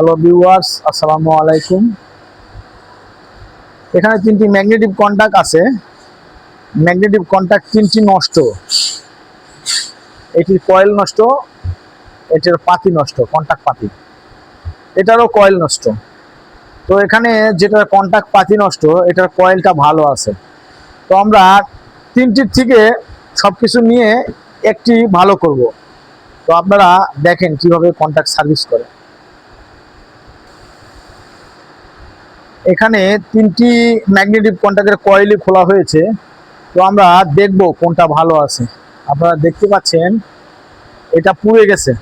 Hello viewers আসসালামু আলাইকুম। এখানে তিনটি ম্যাগনেটিক কন্টাক্ট আছে। ম্যাগনেটিক কন্টাক্ট তিনটি নষ্ট। এটির কয়েল নষ্ট, এটির পাতি নষ্ট কন্টাক্ট পাতি। এটারও কয়েল নষ্ট। তো এখানে যেটা কন্টাক্ট পাতি নষ্ট, এটার কয়েলটা ভালো আছে। তো আমরা তিনটির থেকে সব কিছু নিয়ে একটি ভালো করব। তো আপনারা দেখেন কীভাবে কন্টাক্ট সার্ভিস করে। এখানে তিনটি ম্যাগনেটিক কন্ট্যাক্টের কয়েলই খোলা হয়েছে। তো আমরা দেখব কোনটা ভালো আছে। আপনারা দেখতে পাচ্ছেন, এটা পুড়ে গেছে।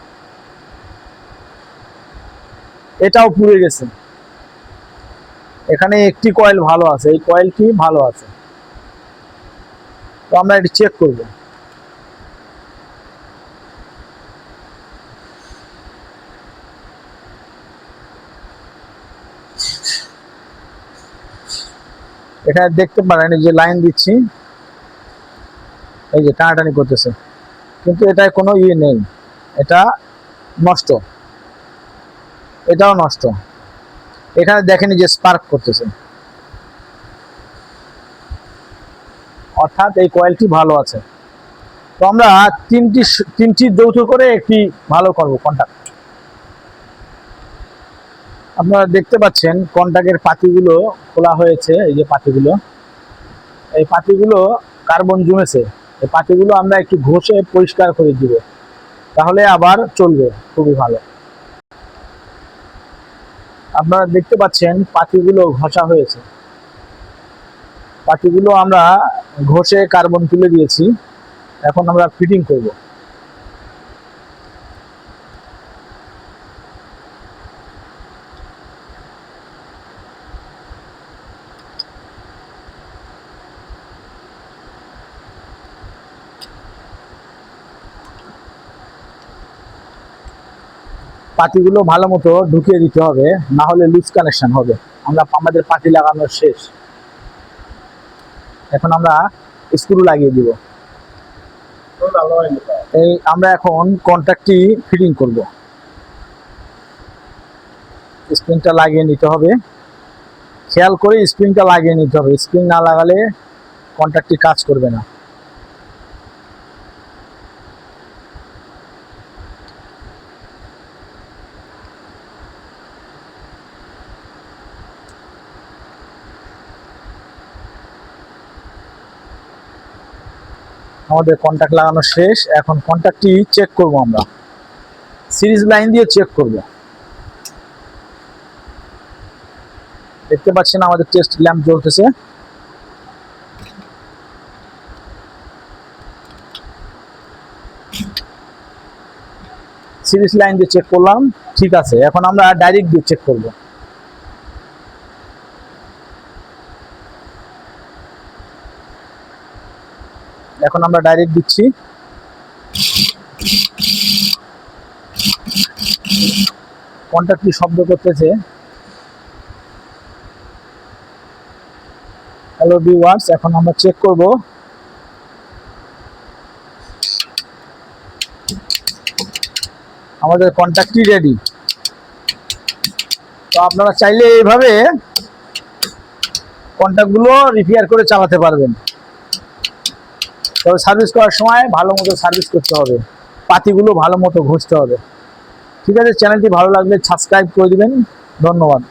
এটাও পুড়ে গেছে। এখানে একটি কয়েল ভালো আছে, এই কয়েলটি ভালো আছে। তো আমরা এটি চেক করব। এখানে দেখতে পারেন, এই যে লাইন দিচ্ছি। এই যে টানাটানি করতেছে। কিন্তু এটা কোনো ইয়ে নেই। এটা নষ্ট। এটাও নষ্ট। এখানে দেখেনি যে স্পার্ক করতেছে। অর্থাৎ এই কয়েলটি ভালো আছে। তো আমরা তিনটি তিনটি যৌথ করে একটি ভালো করব কন্টাক্ট আপনারা দেখতে পাচ্ছেন কন্টাক্টের পাতিগুলো খোলা হয়েছে, এই যে পাতিগুলো। এই পাতিগুলো কার্বন জমেছে। এই পাতিগুলো আমরা একটু ঘষে পরিষ্কার করে দিব। তাহলে আবার চলবে, খুবই ভালো। আপনারা দেখতে পাচ্ছেন পাতিগুলো ঘষা হয়েছে। পাতিগুলো আমরা ঘষে কার্বন তুলে দিয়েছি। এখন আমরা ফিটিং করব। পাতিগুলো ভালো মতো ঢুকিয়ে দিতে হবে, না হলে লুজ কানেকশন হবে। আমরা আমাদের পাতি লাগানো শেষ। এখন আমরা স্ক্রু লাগিয়ে দিব। এই আমরা এখন কন্ট্রাক্টটি ফিটিং করব। স্প্রিংটা লাগিয়ে নিতে হবে। খেয়াল করে স্প্রিংটা লাগিয়ে নিতে হবে। স্প্রিং না লাগালে কন্ট্রাক্টটি কাজ করবে না। আমাদের কন্ট্যাক্ট লাগানো শেষ। এখন কন্ট্যাক্টটি চেক করব আমরা। সিরিজ লাইন দিয়ে চেক করব। দেখতে পাচ্ছেন আমাদের টেস্ট ল্যাম্প জ্বলতেছে। সিরিজ লাইন দিয়ে চেক করলাম। ঠিক আছে, এখন আমরা ডাইরেক্ট দিয়ে চেক করব। এখন আমরা ডাইরেক্ট দিচ্ছি। কোনটা কি শব্দ করতেছে? হ্যালো ভিউয়ার্স এখন আমরা চেক করব। আমাদের কন্ট্যাক্টটি রেডি তো আপনারা চাইলে এইভাবে কন্ট্যাক্টগুলো রিপেয়ার করে চালাতে পারবেন। তবে সার্ভিস করার সময় ভালো মতো সার্ভিস করতে হবে। পাতিগুলো ভালো মতো ঘষতে হবে। ঠিক আছে? চ্যানেলটি ভালো লাগলে সাবস্ক্রাইব করে দেবেন। ধন্যবাদ।